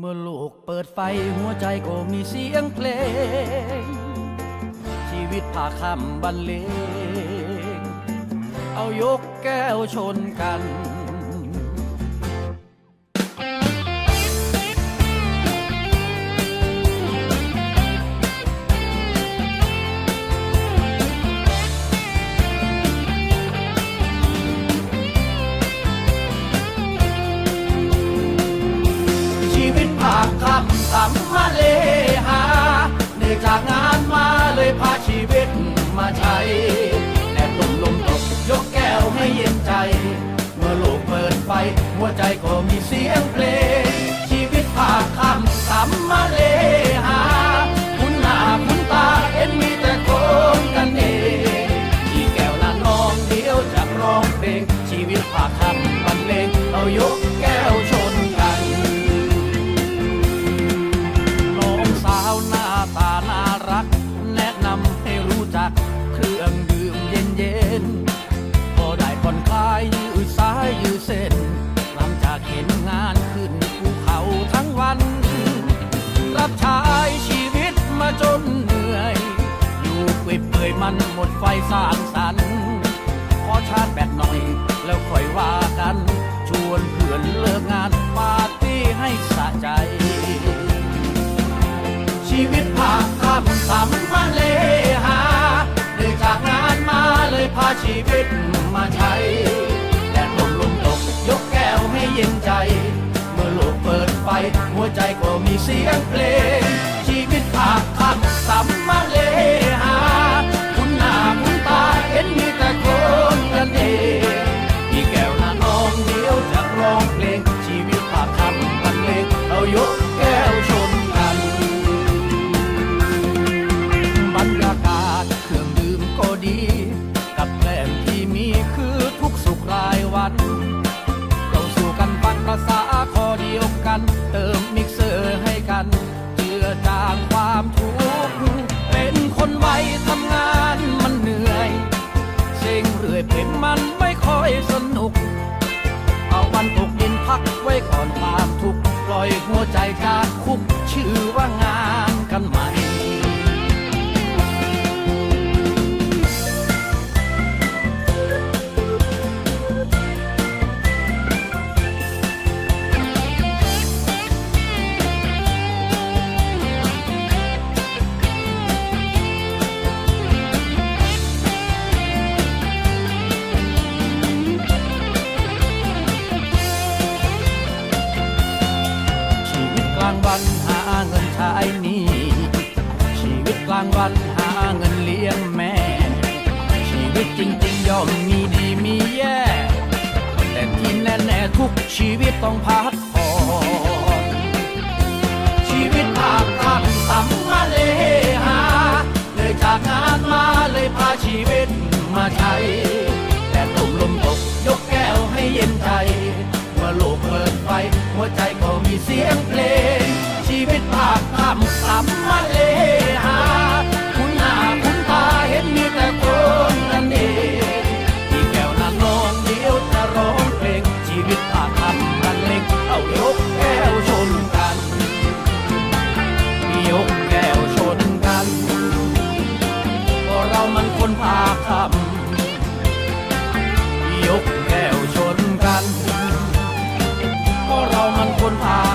เมื่อลูกเปิดไฟหัวใจก็มีเสียงเพลง ชีวิตพาคำบรรเลง เอายกแก้วชนกันำสัมมาเลหาเหนื่อยจากงานมาเลยพาชีวิตมาใช้แดดลมลมตกยกแก้วให้เย็นใจ เมื่อโลกเปิดไฟหัวใจก็มีเสียงเพลง ชีวิตภาคคำสัมมาเลหาคุณหน้าคุณตาเห็นมีแต่คนกันเองที่แก้วละน้องเดียวจะร้องเพลงชีวิตภาคคำบรรเลงเอายก มันหมดไฟสร้างสรรค์ขอชาร์จแบตหน่อยแล้วค่อยว่ากัน ชวนเพื่อนเลิกงานปาร์ตี้ให้สะใจ ชีวิตภาคคำสัมมาเลหาเนื่อจากงานมาเลยพาชีวิตมาใช้แดดลมลมตกยกแก้วให้เย็นใจ เมื่อโลกเปิดไฟหัวใจก็มีเสียงเพลง พักไว้ก่อนความทุกข์ปล่อยหัวใจจากคุกางวันหาเงินใช้นี้ ชีวิตกลางวันหาเงินเลี้ยงแม่ ชีวิตจริงๆย่อมมีดีมีแย่ แต่ที่แน่ๆทุกชีวิตต้องพักผ่อนชีวิตภาค เรามันคนพาคำยกแก้วชนกัน เพราะเรามันคนพา